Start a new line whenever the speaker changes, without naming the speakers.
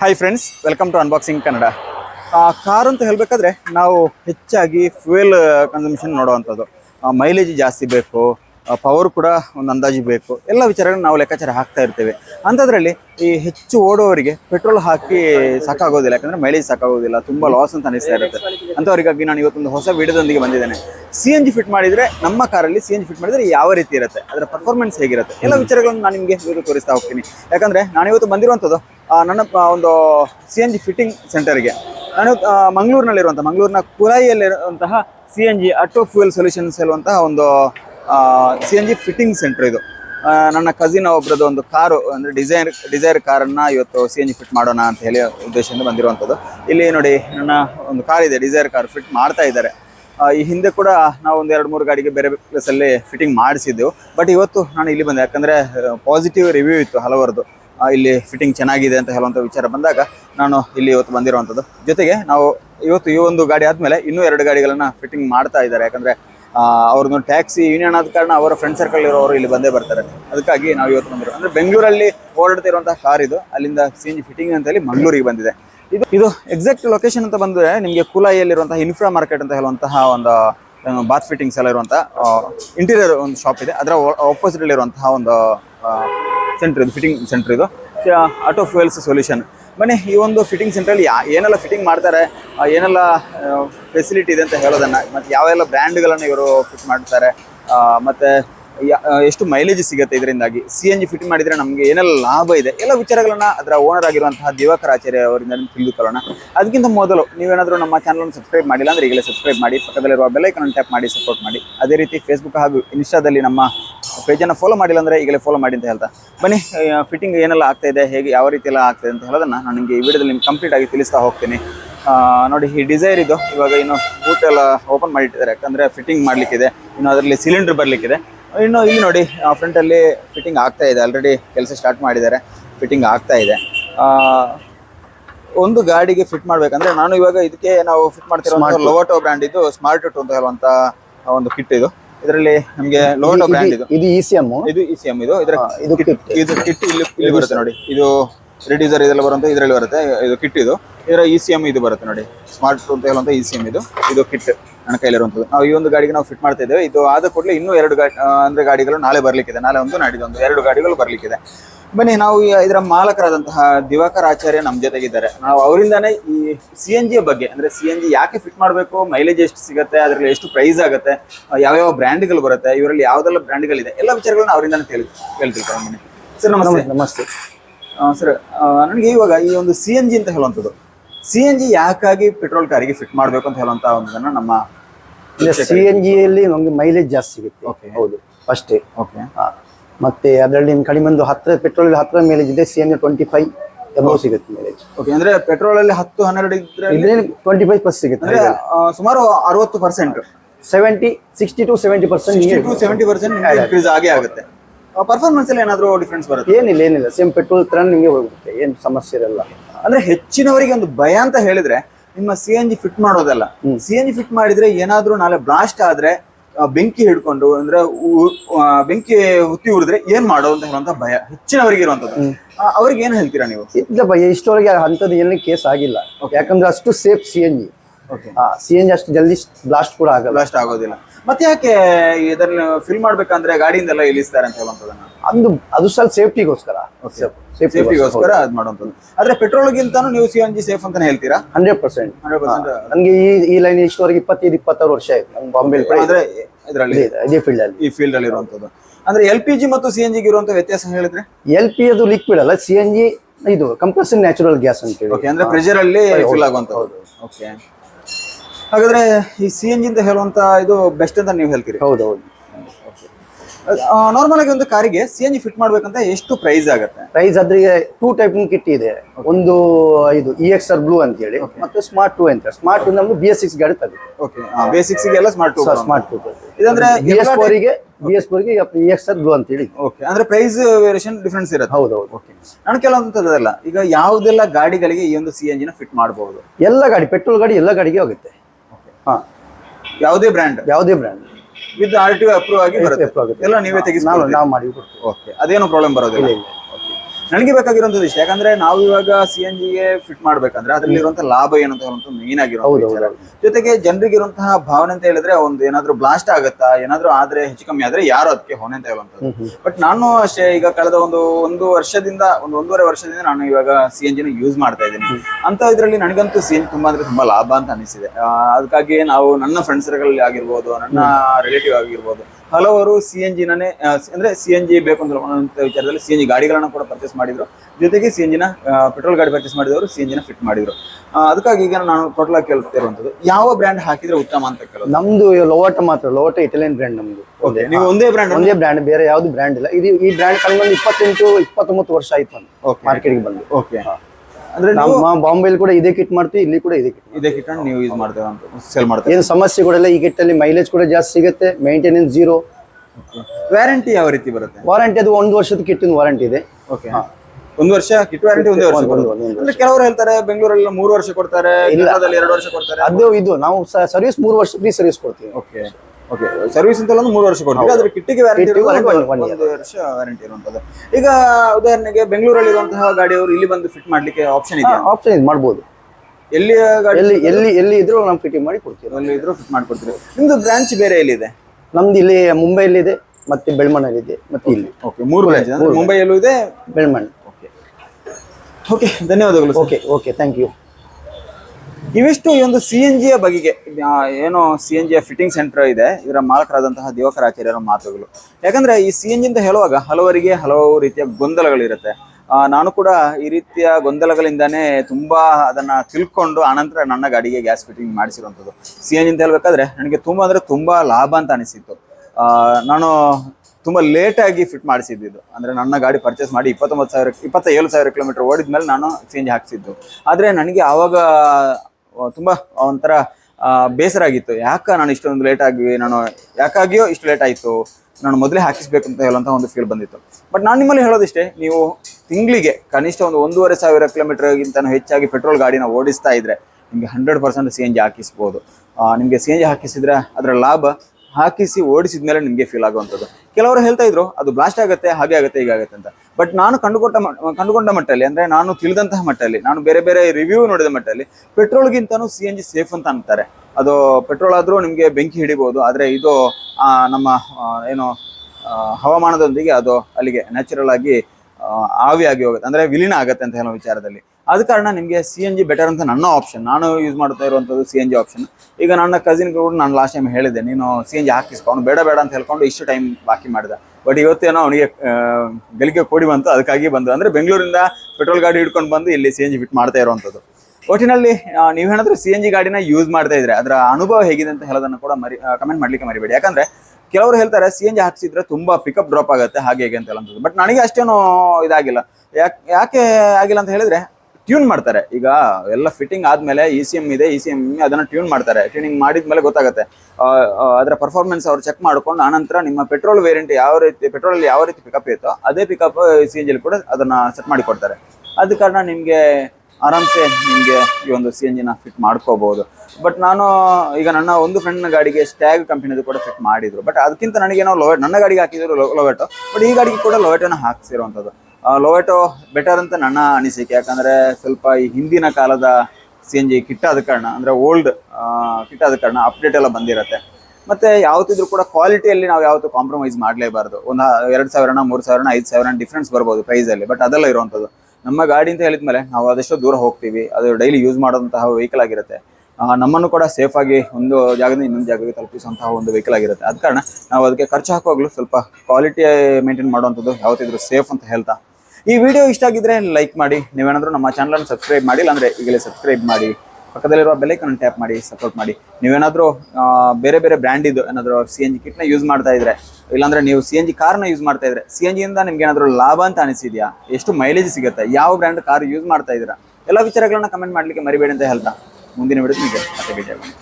Hi friends welcome to unboxing Kannada car ಅಂತ ಹೇಳಬೇಕಾದ್ರೆ ನಾವು ಹೆಚ್ಚಾಗಿ ಫ್ಯೂಯಲ್ ಕನ್ಸಂಪ್ಷನ್ ನೋಡುವಂಥದ್ದು. ಮೈಲೇಜ್ ಜಾಸ್ತಿ ಬೇಕು ಪವರ್ ಕೂಡ ಒಂದು ಅಂದಾಜು ಬೇಕು. ಎಲ್ಲ ವಿಚಾರಗಳನ್ನ ನಾವು ಲೆಕ್ಕಾಚಾರ ಹಾಕ್ತಾ ಇರ್ತೇವೆ. ಅಂಥದ್ರಲ್ಲಿ ಈ ಹೆಚ್ಚು ಓಡೋವರಿಗೆ ಪೆಟ್ರೋಲ್ ಹಾಕಿ ಸಾಕಾಗೋದಿಲ್ಲ. ಯಾಕಂದರೆ ಮೈಲೇಜ್ ಸಾಕಾಗೋದಿಲ್ಲ. ತುಂಬ ಲಾಸ್ ಅಂತ ಅನಿಸ್ತಾ ಇರುತ್ತೆ. ಅಂಥವರಿಗಾಗಿ ನಾನು ಇವತ್ತೊಂದು ಹೊಸ ವಿಡಿಯೋದೊಂದಿಗೆ ಬಂದಿದ್ದೇನೆ. ಸಿ ಎನ್ ಜಿ ಫಿಟ್ ಮಾಡಿದರೆ ನಮ್ಮ ಕಾರಲ್ಲಿ ಸಿ ಎನ್ ಜಿ ಫಿಟ್ ಮಾಡಿದರೆ ಯಾವ ರೀತಿ ಇರುತ್ತೆ? ಅದರ ಪರ್ಫಾರ್ಮೆನ್ಸ್ ಹೇಗಿರುತ್ತೆ? ಎಲ್ಲ ವಿಚಾರಗಳನ್ನು ನಾನು ನಿಮಗೆ ಇವತ್ತು ತೋರಿಸ್ತಾ ಹೋಗ್ತೀನಿ. ಯಾಕಂದರೆ ನಾನು ಇವತ್ತು ಬಂದಿರುವಂಥದ್ದು ನನ್ನ ಒಂದು ಸಿ ಎನ್ ಜಿ ಫಿಟ್ಟಿಂಗ್ ಸೆಂಟರ್ಗೆ ನಾನು ಮಂಗಳೂರಿನಲ್ಲಿರುವಂಥ ಮಂಗಳೂರಿನ ಕುಲಾಯಿಯಲ್ಲಿರುವಂತಹ C N G auto fuel solutions ಹೇಳುವಂತಹ ಒಂದು C N G fitting centre ಇದು. ನನ್ನ ಕಸಿನ್ ಒಬ್ರದ್ದು ಒಂದು ಕಾರು, ಅಂದರೆ ಡಿಸೈರ್ ಡಿಸೈರ್ ಕಾರನ್ನು ಇವತ್ತು ಸಿ ಎನ್ ಜಿ ಫಿಟ್ ಮಾಡೋಣ ಅಂತ ಹೇಳಿ ಉದ್ದೇಶದಿಂದ ಬಂದಿರುವಂಥದ್ದು. ಇಲ್ಲಿ ನೋಡಿ, ನನ್ನ ಒಂದು ಕಾರ್ ಇದೆ ಡಿಸೈರ್ ಕಾರ್ ಫಿಟ್ ಮಾಡ್ತಾ ಇದ್ದಾರೆ. ಈ ಹಿಂದೆ ಕೂಡ ನಾವು ಒಂದು ಎರಡು ಮೂರು ಗಾಡಿಗೆ ಬೇರೆ ಪ್ಲೇಸಲ್ಲಿ ಫಿಟ್ಟಿಂಗ್ ಮಾಡಿಸಿದ್ದೆವು. ಬಟ್ ಇವತ್ತು ನಾನು ಇಲ್ಲಿ ಬಂದೆ, ಯಾಕಂದರೆ ಪಾಸಿಟಿವ್ ರಿವ್ಯೂ ಇತ್ತು ಹಲವರದು ಇಲ್ಲಿ ಫಿಟ್ಟಿಂಗ್ ಚೆನ್ನಾಗಿದೆ ಅಂತ ಹೇಳುವಂಥ ವಿಚಾರ ಬಂದಾಗ ನಾನು ಇಲ್ಲಿ ಇವತ್ತು ಬಂದಿರುವಂಥದ್ದು. ಜೊತೆಗೆ ನಾವು ಇವತ್ತು ಈ ಒಂದು ಗಾಡಿ ಆದಮೇಲೆ ಇನ್ನೂ ಎರಡು ಗಾಡಿಗಳನ್ನು ಫಿಟ್ಟಿಂಗ್ ಮಾಡ್ತಾ ಇದ್ದಾರೆ. ಯಾಕಂದರೆ ಅವ್ರದ್ದು ಟ್ಯಾಕ್ಸಿ ಯೂನಿಯನ್ ಆದ ಕಾರಣ ಅವರ ಫ್ರೆಂಡ್ ಸರ್ಕಲ್ ಇರೋರು ಇಲ್ಲಿ ಬಂದೇ ಬರ್ತಾರೆ. ಅದಕ್ಕಾಗಿ ನಾವು ಇವತ್ತು ಬಂದಿರೋ ಅಂದ್ರೆ ಬೆಂಗಳೂರಲ್ಲಿ ಓಡಾಡ್ತಿರುವಂತಹ ಕಾರ್ ಇದು. ಅಲ್ಲಿಂದ ಸಿ ಫಿಟ್ಟಿಂಗ್ ಅಂತ ಹೇಳಿ ಮಂಗಳೂರಿಗೆ ಬಂದಿದೆ. ಇದು ಇದು ಎಕ್ಸಾಕ್ಟ್ ಲೊಕೇಶನ್ ಅಂತ ಬಂದರೆ ನಿಮಗೆ ಕುಲಾಯಿಯಲ್ಲಿರುವಂತಹ ಇನ್ಫ್ರಾ ಮಾರ್ಕೆಟ್ ಅಂತ ಹೇಳುವಂತಹ ಒಂದು ಬಾತ್ ಫಿಟ್ಟಿಂಗ್ಸ್ ಎಲ್ಲ ಇರುವಂತಹ ಇಂಟೀರಿಯರ್ ಒಂದು ಶಾಪ್ ಇದೆ. ಅದರ ಆಪೋಸಿಟಲ್ಲಿರುವಂತಹ ಒಂದು ಸೆಂಟರ್ ಇದು ಫಿಟ್ಟಿಂಗ್ ಸೆಂಟರ್ ಇದು. ಆಟೋ ಫ್ಯೂಯಲ್ಸ್ ಸೊಲ್ಯೂಷನ್ ಮನೆ ಈ ಒಂದು ಫಿಟ್ಟಿಂಗ್ ಸೆಂಟ್ರಲ್ಲಿ ಯಾ, ಏನೆಲ್ಲ ಫಿಟ್ಟಿಂಗ್ ಮಾಡ್ತಾರೆ ಏನೆಲ್ಲ ಫೆಸಿಲಿಟಿ ಇದೆ ಅಂತ ಹೇಳೋದನ್ನು, ಮತ್ತು ಯಾವೆಲ್ಲ ಬ್ರ್ಯಾಂಡ್ಗಳನ್ನು ಇವರು ಫಿಟ್ ಮಾಡ್ತಾರೆ ಮತ್ತು ಎಷ್ಟು ಮೈಲೇಜ್ ಸಿಗುತ್ತೆ ಇದರಿಂದಾಗಿ ಸಿ ಎನ್ ಜಿ ಫಿಟ್ ಮಾಡಿದರೆ ನಮಗೆ ಏನೆಲ್ಲ ಲಾಭ ಇದೆ, ಎಲ್ಲ ವಿಚಾರಗಳನ್ನ ಅದರ ಓನರ್ ಆಗಿರುವಂತಹ ದಿವಾಕರ್ ಆಚಾರ್ಯ ಅವರಿಂದ ತಿಳಿದುಕೊಳ್ಳೋಣ. ಅದಕ್ಕಿಂತ ಮೊದಲು ನೀವೇನಾದರೂ ನಮ್ಮ ಚಾನಲನ್ನು ಸಬ್ಸ್ಕ್ರೈಬ್ ಮಾಡಿಲ್ಲ ಅಂದರೆ ಈಗಲೇ ಸಬ್ಸ್ಕ್ರೈಬ್ ಮಾಡಿ, ಪಕ್ಕದಲ್ಲಿರುವ ಬೆಲ್ಲೈಕನ್ನು ಟ್ಯಾಪ್ ಮಾಡಿ ಸಪೋರ್ಟ್ ಮಾಡಿ. ಅದೇ ರೀತಿ ಫೇಸ್ಬುಕ್ ಹಾಗೂ ಇನ್ಸ್ಟಾದಲ್ಲಿ ನಮ್ಮ ಪೇಜನ್ನು ಫಾಲೋ ಮಾಡಿಲ್ಲ ಅಂದರೆ ಈಗಲೇ ಫಾಲೋ ಮಾಡಿ ಅಂತ ಹೇಳ್ತಾ. ಬನ್ನಿ ಫಿಟ್ಟಿಂಗ್ ಏನೆಲ್ಲ ಆಗ್ತಾ ಇದೆ ಹೇಗೆ ಯಾವ ರೀತಿ ಎಲ್ಲ ಆಗ್ತಾ ಇದೆ ಅಂತ ಹೇಳೋದನ್ನು ನಾನು ನಿಮಗೆ ಈ ವಿಡಿಯೋದಲ್ಲಿ ನಿಮ್ಗೆ ಕಂಪ್ಲೀಟ್ ಆಗಿ ತಿಳಿಸ್ತಾ ಹೋಗ್ತೀನಿ. ನೋಡಿ ಈ ಡಿಸೈರ್ ಇದು. ಇವಾಗ ಇನ್ನು ಬೂಟ್ ಎಲ್ಲ ಓಪನ್ ಮಾಡಿಟ್ಟಿದ್ದಾರೆ. ಯಾಕಂದರೆ ಫಿಟ್ಟಿಂಗ್ ಮಾಡಲಿಕ್ಕಿದೆ. ಇನ್ನು ಅದರಲ್ಲಿ ಸಿಲಿಂಡರ್ ಬರಲಿಕ್ಕಿದೆ. ಇನ್ನು ಇಲ್ಲಿ ನೋಡಿ ಫ್ರಂಟಲ್ಲಿ ಫಿಟ್ಟಿಂಗ್ ಆಗ್ತಾ ಇದೆ. ಆಲ್ರೆಡಿ ಕೆಲಸ ಸ್ಟಾರ್ಟ್ ಮಾಡಿದ್ದಾರೆ. ಫಿಟ್ಟಿಂಗ್ ಆಗ್ತಾ ಇದೆ. ಒಂದು ಗಾಡಿಗೆ ಫಿಟ್ ಮಾಡಬೇಕಂದ್ರೆ ನಾನು ಇವಾಗ ಇದಕ್ಕೆ ನಾವು ಫಿಟ್ ಮಾಡ್ತಿರೋ ಲೋವಟೋ ಬ್ರ್ಯಾಂಡ್ ಇದು ಸ್ಮಾರ್ಟ್ ಟು ಅಂತ ಹೇಳುವಂಥ ಒಂದು ಕಿಟ್ ಇದು. ಇದರಲ್ಲಿ ನಮಗೆ ಲೋಟೋ ಬ್ರ್ಯಾಂಡ್ ಇದು.
ಇದು ಇ ಸಿ ಎಂ
ಇದು ಇ ಸಿ ಎಂ ಇದು ಇದರ
ಇದು
kit- ಇದು ಕಿಟ್ ಇಲ್ಲಿ ಇಲ್ಲಿ ಬರುತ್ತೆ ನೋಡಿ. ಇದು ರೆಡ್ಯೂಸರ್ ಇದೆಲ್ಲ ಬರುವಂತ ಇದರಲ್ಲಿ ಬರುತ್ತೆ. ಇದು ಕಿಟ್ ಇದು. ಇದರ ಇ ಸಿ ಎಂ ಇದು ಬರುತ್ತೆ ನೋಡಿ. ಸ್ಮಾರ್ಟ್ ಅಂತ ಹೇಳುವಂತ ಇ ಸಿ ಎಂ ಇದು. ಇದು ಕಿಟ್ ನನ್ನ ಕೈಲಿರುವಂಥದ್ದು. ನಾವು ಈ ಒಂದು ಗಾಡಿಗೆ ನಾವು ಫಿಟ್ ಮಾಡ್ತಾ ಇದ್ದೇವೆ. ಇದು ಆದ ಕೂಡಲೇ ಇನ್ನೂ ಎರಡು ಗಾಡಿ ಆ, ಅಂದ್ರೆ ಗಾಡಿಗಳು ನಾಳೆ ಬರ್ಲಿಕ್ಕಿದೆ. ನಾಳೆ ಒಂದು ನಾಡಿದೊಂದು ಎರಡು ಗಾಡಿಗಳು ಬರ್ಲಿಕ್ಕಿದೆ. ಬನ್ನಿ ನಾವು ಇದರ ಮಾಲಕರಾದಂತಹ ದಿವಾಕರ್ ಆಚಾರ್ಯ ನಮ್ಮ ಜೊತೆಗಿದ್ದಾರೆ. ನಾವು ಅವರಿಂದಾನೇ ಈ ಸಿ ಎನ್ ಜಿಯ ಬಗ್ಗೆ ಅಂದ್ರೆ ಸಿ ಎನ್ ಜಿ ಯಾಕೆ ಫಿಟ್ ಮಾಡಬೇಕು ಮೈಲೇಜ್ ಎಷ್ಟು ಸಿಗುತ್ತೆ ಅದರಲ್ಲಿ ಎಷ್ಟು ಪ್ರೈಸ್ ಆಗುತ್ತೆ ಯಾವ್ಯಾವ ಬ್ರ್ಯಾಂಡ್ಗಳು ಬರುತ್ತೆ ಇವರಲ್ಲಿ ಯಾವ್ದೆಲ್ಲ ಬ್ರ್ಯಾಂಡ್ಗಳಿದೆ ಎಲ್ಲ ವಿಚಾರಗಳನ್ನ ಅವರಿಂದಾನೇ ತಿಳಿ ಹೇಳ್ತಿರ್ತಾರೆ ಬನ್ನಿ ಸರ್ ನಮಸ್ತೆ.
ನಮಸ್ತೆ
ಸರ್ ನನಗೆ ಇವಾಗ ಈ ಒಂದು ಸಿ ಎನ್ ಜಿ ಅಂತ ಹೇಳುವಂಥದ್ದು ಸಿ ಎನ್ ಜಿ ಯಾಕಾಗಿ ಪೆಟ್ರೋಲ್ ಕಾರಿಗೆ ಫಿಟ್ ಮಾಡಬೇಕು ಅಂತ ಹೇಳುವಂತ ಒಂದನ್ನ ನಮ್ಮ
ಸಿ ಎನ್ ಜಿಯಲ್ಲಿ ನಮಗೆ ಮೈಲೇಜ್ ಜಾಸ್ತಿ ಸಿಗುತ್ತೆ.
ಓಕೆ
ಹೌದು ಅಷ್ಟೇ.
ಓಕೆ
ಹಾ. ಮತ್ತೆ ಅದರಲ್ಲಿ ಕಡಿಮೆ ಒಂದು ಹತ್ತಿರ ಪೆಟ್ರೋಲ್ ಹತ್ತಿರ ಮೇಲೇಜ್ ಇದೆ C N twenty five above ಸಿಗುತ್ತೆ ಮೇಲೇಜ್
ಓಕೆ ಅಂದ್ರೆ ಪೆಟ್ರೋಲ್ ಅಲ್ಲಿ ಹತ್ತು ಹನ್ನೆರಡು ಇದ್ರೆ
ಟ್ವೆಂಟಿ ಫೈವ್ ಪ್ಲಸ್ ಸಿಗುತ್ತೆ
ಸುಮಾರು ಅರವತ್ತು percent
seventy sixty to seventy percent
to seventy percent increase ಆಗೇ ಆಗುತ್ತೆ. ಪರ್ಫಾರ್ಮೆನ್ಸ್ ಅಲ್ಲಿ ಏನಾದರೂ ಡಿಫ್ರೆನ್ಸ್ ಬರುತ್ತೆ?
ಏನಿಲ್ಲ ಏನಿಲ್ಲ. ಸೇಮ್ ಪೆಟ್ರೋಲ್ ತರ ನಿಮಗೆ ಹೋಗುತ್ತೆ. ಏನು ಸಮಸ್ಯೆ ಇರಲ್ಲ.
ಅಂದ್ರೆ ಹೆಚ್ಚಿನವರಿಗೆ ಒಂದು ಭಯ ಅಂತ ಹೇಳಿದ್ರೆ ನಿಮ್ಮ ಸಿ ಎನ್ ಜಿ ಫಿಟ್ ಮಾಡೋದಲ್ಲ. ಸಿ ಎನ್ ಜಿ ಫಿಟ್ ಮಾಡಿದ್ರೆ ಏನಾದ್ರೂ ನಾಳೆ ಬ್ಲಾಸ್ಟ್ ಆದ್ರೆ ಬೆಂಕಿ ಹಿಡ್ಕೊಂಡು ಅಂದ್ರೆ ಬೆಂಕಿ ಹುತ್ತಿ ಉರಿದ್ರೆ ಏನ್ ಮಾಡೋ ಅಂತ ಹೇಳುವಂತ ಭಯ ಹೆಚ್ಚಿನವರಿಗೆ ಇರುವಂತದ್ದು. ಅವ್ರಿಗೆ ಏನ್ ಹೇಳ್ತೀರಾ ನೀವು?
ಇಲ್ಲ ಭಯ ಇಷ್ಟೊಳಗೆ ಅಂಥದ್ದು ಏನೇ ಕೇಸ್ ಆಗಿಲ್ಲ. ಯಾಕಂದ್ರೆ ಅಷ್ಟು safe C N G
okay
C N G ಅಷ್ಟು ಜಲ್ದಿ ಬ್ಲಾಸ್ಟ್ ಕೂಡ ಆಗಲ್ಲ.
ಬ್ಲಾಸ್ಟ್ ಆಗೋದಿಲ್ಲ. ಮತ್ತೆ ಯಾಕೆ ಇದನ್ನ ಫಿಲ್ ಮಾಡ್ಬೇಕಂದ್ರೆ ಗಾಡಿಯಿಂದೆಲ್ಲ ಇಳಿಸ್ತಾರೆ ಅಂತ ಹೇಳುವಂತದನ್ನ
ಅದು ಅದು ಸ್ವಲ್ಪ ಸೇಫ್ಟಿಗೋಸ್ಕರ
ಸೇಫ್ಟಿಗೋಸ್ಕರ ಅದು ಮಾಡುವಂಥದ್ದು. ಆದ್ರೆ ಪೆಟ್ರೋಲ್ಗಿಂತಾನು ನೀವು ಸಿ ಎನ್ ಜಿ ಸೇಫ್ ಅಂತಾನೆ ಹೇಳ್ತೀರಾ?
Hundred percent.
ಹಂಡ್ರೆಡ್ ಪರ್ಸೆಂಟ್
ನನಗೆ ಈ ಈ ಲೈನ್ ಇಷ್ಟವರೆಗೆ ಇಪ್ಪತ್ತೈದು ಇಪ್ಪತ್ತಾರು ವರ್ಷ ಆಯ್ತು. ನಂಗೆ ಬಾಂಬೆ
ಅಂದ್ರೆ ಇದರಲ್ಲಿ
ಇದೇ ಫೀಲ್ಡ್ ಅಲ್ಲಿ.
ಈ ಫೀಲ್ಡ್ ಅಲ್ಲಿ ಇರುವಂತದ್ದು ಅಂದ್ರೆ ಎಲ್ ಪಿ ಜಿ ಮತ್ತು ಸಿ ಎನ್ ಜಿಗೆ ಇರುವಂತ ವ್ಯತ್ಯಾಸ ಹೇಳಿದ್ರೆ?
ಎಲ್ ಪಿ ಅದು ಲಿಕ್ವಿಡ್ ಅಲ್ಲ ಸಿ ಎನ್ ಜಿ ಇದು ಕಂಪ್ರೆಸರ್ ನ್ಯಾಚುರಲ್ ಗ್ಯಾಸ್ ಅಂತ ಹೇಳಿ.
ಓಕೆ ಅಂದ್ರೆ ಪ್ರೆಷರ್ ಅಲ್ಲಿ ಫಿಲ್ ಆಗುವಂತದ್ದು ಓಕೆ ಹಾಗಾದ್ರೆ ಈ ಸಿ ಎನ್ ಜಿ ಅಂತ ಹೇಳುವಂತ ಇದು ಬೆಸ್ಟ್ ಅಂತ ನೀವು ಹೇಳ್ತೀರಿ.
ಹೌದೌದು
ನಾರ್ಮಲ್ ಆಗಿ ಒಂದು ಕಾರಿಗೆ ಸಿ ಎನ್ ಜಿ ಫಿಟ್ ಮಾಡ್ಬೇಕಂತ ಎಷ್ಟು ಪ್ರೈಸ್ ಆಗುತ್ತೆ?
ಪ್ರೈಸ್ ಅದ್ರಿಗೆ ಟೂ ಟೈಪ್ ಕಿಟ್ ಇದೆ. ಒಂದು ಇದು ಇ ಎಕ್ಸ್ ಆರ್ ಬ್ಲೂ ಅಂತ ಹೇಳಿ ಮತ್ತೆ ಸ್ಮಾರ್ಟ್ ಟೂ ಅಂತ. ಸ್ಮಾರ್ಟ್ ಟೂ ನಮ್ದು ಬಿ ಎಸ್ ಸಿಕ್ಸ್ ಗಾಡಿ ತಗುತ್ತೆ.
ಓಕೆ ಬೇಸಿಕ್ಸ್ ಎಲ್ಲ ಸ್ಮಾರ್ಟ್
ಸ್ಮಾರ್ಟ್ ಟೂ
ಇದಂದ್ರೆ
ಬಿ ಎಸ್ ಫೋರಿಗೆ ಬಿ ಎಸ್ ಫೋರಿಗೆ ಇ ಎಕ್ಸ್ ಆರ್ ಬ್ಲೂ ಅಂತ ಹೇಳಿ
ಓಕೆ ಅಂದ್ರೆ ಪ್ರೈಸ್ ವೇರಿಯೇಷನ್ ಡಿಫ್ರೆನ್ಸ್ ಇರುತ್ತೆ.
ಹೌದು
ಓಕೆ ನಾನು ಕೆಲವೊಂದಲ್ಲ ಈಗ ಯಾವುದೆಲ್ಲ ಗಾಡಿಗಳಿಗೆ ಈ ಒಂದು ಸಿ ಎನ್ ಜಿನ ಫಿಟ್ ಮಾಡಬಹುದು
ಎಲ್ಲ ಗಾಡಿ ಪೆಟ್ರೋಲ್ ಗಾಡಿ ಎಲ್ಲ ಗಾಡಿಗೆ ಹೋಗುತ್ತೆ. ಹಾ.
ಯಾವುದೇ ಬ್ರ್ಯಾಂಡ್
ಯಾವುದೇ brand
with R T approve ಆಗಿ ಬರುತ್ತೆ. ಎಲ್ಲ ನೀವೇ
ನಾವು
ತೆಗಿಸ್ಕೊಳ್ಳಿ
ನಾವು ಮಾಡಿ ಕೊಡ್ತೀವಿ
ಓಕೆ ಅದೇನು ಪ್ರಾಬ್ಲಮ್ ಬರೋದಿಲ್ಲ. ನನಗೆ ಬೇಕಾಗಿರುವಂತ ಇಷ್ಟ. ಯಾಕಂದ್ರೆ ನಾವು ಇವಾಗ ಸಿ ಎನ್ ಜಿಗೆ ಫಿಟ್ ಮಾಡ್ಬೇಕಂದ್ರೆ ಅದ್ರಲ್ಲಿ ಇರುವಂತಹ ಲಾಭ ಏನಂತ ಹೇಳುವಂತ ಮೇನ್ ಆಗಿರೋ
ಹೌದು,
ವಿಚಾರ. ಜೊತೆಗೆ ಜನರಿಗೆ ಇರುವಂತಹ ಭಾವನೆ ಅಂತ ಹೇಳಿದ್ರೆ ಒಂದು ಏನಾದ್ರು ಬ್ಲಾಸ್ಟ್ ಆಗತ್ತಾ ಏನಾದ್ರೂ ಆದ್ರೆ ಹೆಚ್ಚು ಕಮ್ಮಿ ಆದ್ರೆ ಯಾರು ಅದಕ್ಕೆ ಹೊಣೆ ಅಂತ ಹೇಳುವಂಥದ್ದು. ಬಟ್ ನಾನು ಅಷ್ಟೇ ಈಗ ಕಳೆದ ಒಂದು ಒಂದು ವರ್ಷದಿಂದ ಒಂದು ಒಂದೂವರೆ ವರ್ಷದಿಂದ ನಾನು ಇವಾಗ ಸಿ ಎನ್ನ ಯೂಸ್ ಮಾಡ್ತಾ ಇದ್ದೀನಿ. ಅಂತ ಇದ್ರಲ್ಲಿ ನನಗಂತೂ ಸಿ ಎನ್ ತುಂಬಾ ಅಂದ್ರೆ ತುಂಬಾ ಲಾಭ ಅಂತ ಅನಿಸಿದೆ ಅದಕ್ಕಾಗಿ ನಾವು ನನ್ನ ಫ್ರೆಂಡ್ಸ್ ಸರ್ಕಲ್ ಆಗಿರ್ಬೋದು ನನ್ನ ರಿಲೇಟಿವ್ ಆಗಿರ್ಬೋದು ಹಲವರು ಸಿ ಎನ್ ಜಿನೇ ಅಂದ್ರೆ ಸಿ ಎನ್ ಜಿ ಬೇಕು ಅಂತ ವಿಚಾರದಲ್ಲಿ ಸಿ ಎನ್ ಜಿ ಗಾಡಿಗಳನ್ನ ಕೂಡ ಪರ್ಚೇಸ್ ಮಾಡಿದ್ರು. ಜೊತೆಗೆ ಸಿ ಎನ್ ಜಿನ ಪೆಟ್ರೋಲ್ ಗಾಡಿ ಪರ್ಚೇಸ್ ಮಾಡಿದವರು ಸಿ ಎನ್ ಜಿನ ಫಿಟ್ ಮಾಡಿದ್ರು. ಅದಕ್ಕಾಗಿ ಈಗ ನಾನು ಟೋಟಲ್ ಆಗಿ ಕೇಳ್ತಿರುವಂತದ್ದು ಯಾವ ಬ್ರ್ಯಾಂಡ್ ಹಾಕಿದ್ರೆ ಉತ್ತಮ ಅಂತ ಕೇಳೋದು?
ನಮ್ದು ಲೋವಾಟ ಮಾತ್ರ ಲೋವಾಟ ಇಟಾಲಿಯನ್ ಬ್ರ್ಯಾಂಡ್ ನಮ್ದು.
ಓಕೆ ನೀವು ಒಂದೇ ಬ್ರ್ಯಾಂಡ್
ಒಂದೇ ಬ್ರ್ಯಾಂಡ್ ಬೇರೆ ಯಾವ್ದು ಬ್ರ್ಯಾಂಡ್ ಇಲ್ಲ. ಇದು ಈ ಬ್ರ್ಯಾಂಡ್ ಕಳೆದ ಇಪ್ಪತ್ತೆಂಟು ಇಪ್ಪತ್ತೊಂಬತ್ತು ವರ್ಷ ಆಯ್ತು ಮಾರ್ಕೆಟ್ಗೆ ಬಂದು.
ಓಕೆ ಅಂದ್ರೆ
ನಮ್ಮ ಬಾಂಬೆಲಿ ಕೂಡ ಇದೇ ಕಿಟ್ ಮಾಡ್ತೀವಿ ಇಲ್ಲಿ ಕೂಡ ಇದೇ ಕಿಟ್
ಇದೇ ಕಿಟ್ ನೀವು ಯೂಸ್ ಮಾಡ್ತೇವೆ ಅಂತ ಸೇಲ್ ಮಾಡ್ತೇವೆ
ಏನು ಸಮಸ್ಯೆ ಕೂಡ ಇಲ್ಲ ಈ ಕಿಟ್ ಅಲ್ಲಿ ಮೈಲೇಜ್ ಕೂಡ ಜಾಸ್ತಿ ಸಿಗುತ್ತೆ ಮೇಂಟೆನೆನ್ಸ್ ಜೀರೋ
ವ್ಯಾರಂಟಿ ಯಾವ ರೀತಿ ಬರುತ್ತೆ?
ವಾರಂಟಿ ಅದು ಒಂದು ವರ್ಷದ ಕಿಟ್ಟಿನ ವಾರಂಟಿ ಇದೆ.
ಓಕೆ ಒಂದು ವರ್ಷ ಕಿಟ್ ವ್ಯಾರಂಟಿ ಒಂದೇ ವರ್ಷ ಅಂದ್ರೆ ಕೆಲವರು ಹೇಳ್ತಾರೆ ಬೆಂಗಳೂರಲ್ಲಿ ಮೂರು ವರ್ಷ ಕೊಡ್ತಾರೆ ಎರಡು ವರ್ಷ ಕೊಡ್ತಾರೆ.
ಅದು ಇದು ನಾವು ಸರ್ವಿಸ್ ಮೂರು ವರ್ಷ ಫ್ರೀ ಸರ್ವಿಸ್ ಕೊಡ್ತೀವಿ.
ಓಕೆ ಓಕೆ ಸರ್ವಿಸ್ ಅಂತ ಒಂದು ಮೂರು ವರ್ಷ ಕೊಡ್ತೀವಿ ಆದ್ರೆ ಕಿಟ್ಟಿಗೆ ವ್ಯಾರಂಟಿ. ಒಂದು ವರ್ಷ ವ್ಯಾರಂಟಿ ಇರುವಂತದ್ದು. ಈಗ ಉದಾಹರಣೆಗೆ ಬೆಂಗಳೂರಲ್ಲಿ ಇರುವಂತಹ ಗಾಡಿಯವರು ಇಲ್ಲಿ ಬಂದು ಫಿಟ್ ಮಾಡ್ಲಿಕ್ಕೆ ಆಪ್ಷನ್ ಇದೆ
ಆಪ್ಷನ್ ಇದು ಮಾಡ್ಬೋದು.
ಎಲ್ಲಿ ಗಾಡಿ
ಎಲ್ಲಿ ಎಲ್ಲಿ ಎಲ್ಲಿ ಇದ್ರೂ ನಾವು ಫಿಟ್ಟಿಂಗ್ ಮಾಡಿ ಕೊಡ್ತೀವಿ.
ಎಲ್ಲಿ ಇದ್ರೂ ಫಿಟ್ ಮಾಡ್ಕೊಡ್ತೀರಿ ನಿಮ್ದು ಬ್ರಾಂಚ್ ಬೇರೆ ಎಲ್ಲಿದೆ?
ನಮ್ದು ಇಲ್ಲಿ ಮುಂಬೈಯಲ್ಲಿ ಇದೆ ಮತ್ತೆ ಬೆಳ್ಮಣ್ಣಲ್ಲಿ ಇದೆ ಮತ್ತೆ ಇಲ್ಲಿ.
ಓಕೆ ಮೂರು ಬ್ರಾಂಚ್ ಅಂದ್ರೆ ಮುಂಬೈಯಲ್ಲೂ ಇದೆ?
ಬೆಳ್ಮಣ್ಣ
ಓಕೆ ಓಕೆ ಧನ್ಯವಾದಗಳು
ಓಕೆ ಓಕೆ ಥ್ಯಾಂಕ್ ಯು
ಇವಿಷ್ಟು ಈ ಒಂದು ಸಿ ಎನ್ ಜಿಯ ಬಗೆಗೆ ಏನು ಸಿ ಎನ್ ಜಿಯ ಫಿಟ್ಟಿಂಗ್ ಸೆಂಟರ್ ಇದೆ, ಇದರ ಮಾಲಕರಾದಂತಹ ದಿವಾಕರ ಆಚಾರ್ಯರ ಮಾತುಗಳು. ಯಾಕಂದ್ರೆ ಈ ಸಿ ಎನ್ ಜಿ ಅಂತ ಹೇಳುವಾಗ ಹಲವರಿಗೆ ಹಲವು ರೀತಿಯ ಗೊಂದಲಗಳಿರುತ್ತೆ. ನಾನು ಕೂಡ ಈ ರೀತಿಯ ಗೊಂದಲಗಳಿಂದಾನೇ ತುಂಬಾ ಅದನ್ನ ತಿಳ್ಕೊಂಡು ಆನಂತರ ನನ್ನ ಗಾಡಿಗೆ ಗ್ಯಾಸ್ ಫಿಟ್ಟಿಂಗ್ ಮಾಡಿಸಿರುವಂಥದ್ದು. ಸಿ ಎನ್ ಜಿ ಅಂತ ಹೇಳ್ಬೇಕಾದ್ರೆ ನನಗೆ ತುಂಬಾ ಅಂದ್ರೆ ತುಂಬಾ ಲಾಭ ಅಂತ ಅನಿಸಿತ್ತು. ನಾನು ತುಂಬಾ ಲೇಟ್ ಆಗಿ ಫಿಟ್ ಮಾಡಿಸಿದ್ದು ಅಂದ್ರೆ ನನ್ನ ಗಾಡಿ ಪರ್ಚೇಸ್ ಮಾಡಿ ಇಪ್ಪತ್ತೊಂಬತ್ತು ಸಾವಿರ, ಇಪ್ಪತ್ತೇಳು ಸಾವಿರ ಕಿಲೋಮೀಟರ್ ಓಡಿದ್ಮೇಲೆ ನಾನು ಚೇಂಜ್ ಹಾಕ್ಸಿದ್ದು. ಆದ್ರೆ ನನಗೆ ಆವಾಗ ತುಂಬಾ ಒಂಥರ ಬೇಸರ ಆಗಿತ್ತು ಯಾಕ ನಾನು ಇಷ್ಟೊಂದು ಲೇಟ್ ಆಗಿ ನಾನು ಯಾಕಾಗಿಯೋ ಇಷ್ಟು ಲೇಟ್ ಆಯಿತು. ನಾನು ಮೊದಲೇ ಹಾಕಿಸ್ಬೇಕು ಅಂತ ಹೇಳುವಂಥ ಒಂದು ಫೀಲ್ ಬಂದಿತ್ತು. ಬಟ್ ನಾನು ನಿಮ್ಮಲ್ಲಿ ಹೇಳೋದಿಷ್ಟೇ, ನೀವು ತಿಂಗಳಿಗೆ ಕನಿಷ್ಠ ಒಂದು ಒಂದೂವರೆ ಸಾವಿರ ಕಿಲೋಮೀಟರ್ಗಿಂತ ಹೆಚ್ಚಾಗಿ ಪೆಟ್ರೋಲ್ ಗಾಡಿನ ಓಡಿಸ್ತಾ ಇದ್ರೆ ನಿಮಗೆ hundred percent C N G ಹಾಕಿಸ್ಬೋದು. ನಿಮಗೆ ಸಿ ಎನ್ ಜಿ ಹಾಕಿಸಿದ್ರೆ ಅದರ ಲಾಭ ಹಾಕಿಸಿ ಓಡಿಸಿದ ಮೇಲೆ ನಿಮಗೆ ಫೀಲ್ ಆಗುವಂಥದ್ದು. ಕೆಲವರು ಹೇಳ್ತಾ ಇದ್ರು, ಅದು ಬ್ಲಾಸ್ಟ್ ಆಗುತ್ತೆ, ಹಾಗೆ ಆಗುತ್ತೆ ಹೀಗಾಗುತ್ತೆ ಅಂತ. ಬಟ್ ನಾನು ಕಂಡುಕೊಟ್ಟ ಕಂಡುಕೊಂಡ ಮಟ್ಟಲ್ಲಿ, ಅಂದ್ರೆ ನಾನು ತಿಳಿದಂತಹ ಮಟ್ಟಲ್ಲಿ, ನಾನು ಬೇರೆ ಬೇರೆ ರಿವ್ಯೂ ನೋಡಿದ ಮಟ್ಟಲ್ಲಿ, ಪೆಟ್ರೋಲ್ಗಿಂತನೂ ಸಿ ಎನ್ ಜಿ ಸೇಫ್ ಅಂತ ಅಂತಾರೆ. ಅದು ಪೆಟ್ರೋಲ್ ಆದ್ರೂ ನಿಮಗೆ ಬೆಂಕಿ ಹಿಡಿಬಹುದು ಆದ್ರೆ ಇದು ನಮ್ಮ ಏನು ಹವಾಮಾನದೊಂದಿಗೆ ಅದು ಅಲ್ಲಿಗೆ ನ್ಯಾಚುರಲ್ ಆಗಿ ಆವಿ ಆವಿಯಾಗಿ ಹೋಗುತ್ತೆ, ಅಂದ್ರೆ ವಿಲೀನ ಆಗುತ್ತೆ ಅಂತ ಹೇಳೋ ವಿಚಾರದಲ್ಲಿ. ಆದ ಕಾರಣ ನಿಮಗೆ ಸಿ ಎನ್ ಜಿ ಬೆಟರ್ ಅಂತ ನನ್ನ ಆಪ್ಷನ್ ನಾನು ಯೂಸ್ ಮಾಡ್ತಾ ಇರುವಂಥದ್ದು ಸಿ ಎನ್ ಜಿ ಆಪ್ಷನ್ ಈಗ ನನ್ನ ಕಸಿನ್ ಕೂಡ ನಾನು ಲಾಸ್ಟ್ ಟೈಮ್ ಹೇಳಿದ್ದೆ, ನೀನು ಸಿ ಎನ್ ಜಿ ಹಾಕಿಸ್ಕೊ. ಬೇಡ ಬೇಡ ಅಂತ ಹೇಳ್ಕೊಂಡು ಇಷ್ಟು ಟೈಮ್ ಬಾಕಿ ಮಾಡಿದ. ಬಟ್ ಇವತ್ತೇನೋ ಅವನಿಗೆ ಗಲಿಕೆ ಕೊಡಿ ಬಂತು, ಅದಕ್ಕಾಗಿ ಬಂದು ಅಂದರೆ ಬೆಂಗಳೂರಿಂದ ಪೆಟ್ರೋಲ್ ಗಾಡಿ ಹಿಡ್ಕೊಂಡು ಬಂದು ಇಲ್ಲಿ ಸಿ ಎನ್ ಜಿ ಫಿಟ್ ಮಾಡ್ತಾ ಇರುವಂಥದ್ದು ಒಟ್ಟಿನಲ್ಲಿ ನೀವು ಏನಾದರೂ ಸಿ ಎನ್ ಜಿ ಗಾಡಿನ ಯೂಸ್ ಮಾಡ್ತಾ ಇದ್ರೆ, ಅದರ ಅನುಭವ ಹೇಗಿದೆ ಅಂತ ಹೇಳೋದನ್ನು ಕೂಡ ಮರಿ ಕಮೆಂಟ್ ಮಾಡಲಿಕ್ಕೆ ಮರಿಬೇಡಿ. ಯಾಕಂದರೆ ಕೆಲವರು ಹೇಳ್ತಾರೆ ಸಿ ಎನ್ ಜಿ ಹಾಕಿಸಿದ್ರೆ ತುಂಬ ಪಿಕಪ್ ಡ್ರಾಪ್ ಆಗುತ್ತೆ, ಹಾಗೆ, ಹೇಗೆ ಅಂತ ಹೇಳೋದು ಬಟ್ ನನಗೆ ಅಷ್ಟೇನು ಇದಾಗಿಲ್ಲ. ಯಾಕೆ ಯಾಕೆ ಆಗಿಲ್ಲ ಅಂತ ಹೇಳಿದ್ರೆ ಟ್ಯೂನ್ ಮಾಡ್ತಾರೆ. ಈಗ ಎಲ್ಲ ಫಿಟ್ಟಿಂಗ್ ಆದ್ಮೇಲೆ ಇ ಸಿ ಎಂ ಇದೆ ಇ ಸಿ ಎಂ ಅದನ್ನ ಟ್ಯೂನ್ ಮಾಡ್ತಾರೆ. ಟ್ಯೂನಿಂಗ್ ಮಾಡಿದ್ಮೇಲೆ ಗೊತ್ತಾಗುತ್ತೆ. ಅದರ ಪರ್ಫಾರ್ಮೆನ್ಸ್ ಅವ್ರು ಚೆಕ್ ಮಾಡ್ಕೊಂಡು ಆನಂತರ ನಿಮ್ಮ ಪೆಟ್ರೋಲ್ ವೇರಿಯಂಟ್ ಯಾವ ರೀತಿ ಪೆಟ್ರೋಲಲ್ಲಿ ಯಾವ ರೀತಿ ಪಿಕಪ್ ಇರುತ್ತೋ ಅದೇ ಪಿಕಪ್ ಸಿ ಎನ್ ಕೂಡ ಅದನ್ನ ಸೆಟ್ ಮಾಡಿ ಕೊಡ್ತಾರೆ. ಆದ ಕಾರಣ ನಿಮಗೆ ಆರಾಮ್ಸೆ ನಿಮಗೆ ಈ ಒಂದು ಸಿ ಎನ್ ಜಿನ ಫಿಟ್ ಮಾಡ್ಕೋಬಹುದು ಬಟ್ ನಾನು, ಈಗ ನನ್ನ ಒಂದು ಫ್ರೆಂಡ್ನ ಗಾಡಿಗೆ ಸ್ಟ್ಯಾಗ್ ಕಂಪನಿದು ಕೂಡ ಫಿಟ್ ಮಾಡಿದ್ರು. ಬಟ್ ಅದಕ್ಕಿಂತ ನನಗೇನೋ ಲೋವೆಟ್ ನನ್ನ ಗಾಡಿಗೆ ಹಾಕಿದ್ರು ಲೋವೆಟೋ ಬಟ್ ಈ ಗಾಡಿಗೆ ಕೂಡ ಲೋವೆಟನ್ನು ಹಾಕ್ಸಿರುವಂಥದ್ದು. ಲೋವೆಟೋ ಬೆಟರ್ ಅಂತ ನನ್ನ ಅನಿಸಿಕೆ. ಯಾಕಂದ್ರೆ ಸ್ವಲ್ಪ ಈ ಹಿಂದಿನ ಕಾಲದ ಸಿ ಎನ್ ಜಿ ಕಿಟ್ ಆದ ಕಾರಣ, ಅಂದ್ರೆ ಓಲ್ಡ್ ಕಿಟ್ ಆದ ಕಾರಣ ಅಪ್ಡೇಟ್ ಎಲ್ಲ ಬಂದಿರುತ್ತೆ. ಮತ್ತೆ ಯಾವತ್ತಿದ್ರು ಕೂಡ ಕ್ವಾಲಿಟಿಯಲ್ಲಿ ನಾವು ಯಾವತ್ತೂ ಕಾಂಪ್ರಮೈಸ್ ಮಾಡಲೇಬಾರ್ದು. ಒಂದು ಎರಡು ಸಾವಿರನ, ಮೂರು ಸಾವಿರನ, ಐದು ಸಾವಿರ ಡಿಫ್ರೆನ್ಸ್ ಬರ್ಬೋದು ಪ್ರೈಸಲ್ಲಿ ಬಟ್ ಅದೆಲ್ಲ ಇರುವಂಥದ್ದು. ನಮ್ಮ ಗಾಡಿ ಅಂತ ಹೇಳಿದ್ಮೇಲೆ ನಾವು ಅದೆಷ್ಟೋ ದೂರ ಹೋಗ್ತೀವಿ. ಅದು ಡೈಲಿ ಯೂಸ್ ಮಾಡುವಂತಹ ವೆಹಿಕಲ್ ಆಗಿರುತ್ತೆ. ನಮ್ಮನ್ನು ಕೂಡ ಸೇಫ್ ಆಗಿ ಒಂದು ಜಾಗದಿಂದ ಇನ್ನೊಂದು ಜಾಗಕ್ಕೆ ತಲುಪಿಸುವಂತಹ ಒಂದು ವೆಹಿಕಲ್ ಆಗಿರುತ್ತೆ. ಆದ ಕಾರಣ ನಾವು ಅದಕ್ಕೆ ಖರ್ಚು ಹಾಕುವಾಗಲೂ ಸ್ವಲ್ಪ ಕ್ವಾಲಿಟಿ ಮೇಂಟೈನ್ ಮಾಡುವಂಥದ್ದು ಯಾವತ್ತಿದ್ರು ಸೇಫ್ ಅಂತ ಹೇಳ್ತಾ ಈ ವಿಡಿಯೋ ಇಷ್ಟ ಆಗಿದ್ರೆ ಲೈಕ್ ಮಾಡಿ, ನೀವೇನಾದ್ರೂ ನಮ್ಮ ಚಾನಲನ್ನು ಸಬ್ಸ್ಕ್ರೈಬ್ ಮಾಡಿ ಅಂದ್ರೆ ಈಗಲೇ ಸಬ್ಸ್ಕ್ರೈಬ್ ಮಾಡಿ, ಪಕ್ಕದಲ್ಲಿರುವ ಬೆಲೈಕನ್ನು ಟ್ಯಾಪ್ ಮಾಡಿ ಸಪೋರ್ಟ್ ಮಾಡಿ. ನೀವೇನಾದರೂ ಬೇರೆ ಬೇರೆ ಬ್ರ್ಯಾಂಡ್ ಇದು, ಏನಾದರೂ ಸಿ ಎನ್ ಜಿ ಕಿಟ್ನ ಯೂಸ್ ಮಾಡ್ತಾ ಇದ್ರೆ, ಇಲ್ಲಾಂದ್ರೆ ನೀವು ಸಿ ಎನ್ ಜಿ ಕಾರ್ನ ಯೂಸ್ ಮಾಡ್ತಾ ಇದ್ರೆ ಸಿ ಎನ್ ಜಿಯಿಂದ ನಿಮ್ಗೆ ಏನಾದರೂ ಲಾಭ ಅಂತ ಅನಿಸಿದ್ಯಾ? ಎಷ್ಟು ಮೈಲೇಜ್ ಸಿಗುತ್ತೆ? ಯಾವ ಬ್ರ್ಯಾಂಡ್ ಕಾರ್ ಯೂಸ್ ಮಾಡ್ತಾ ಇದ್ದೀರಾ? ಎಲ್ಲ ವಿಚಾರಗಳನ್ನ ಕಮೆಂಟ್ ಮಾಡಲಿಕ್ಕೆ ಮರಿಬೇಡಿ ಅಂತ ಹೇಳ್ತಾ. ಮುಂದಿನ ವಿಡಿಯೋ ನಿಮಗೆ ಮತ್ತೆ ಭೇಟಿ ಆಗೋಣ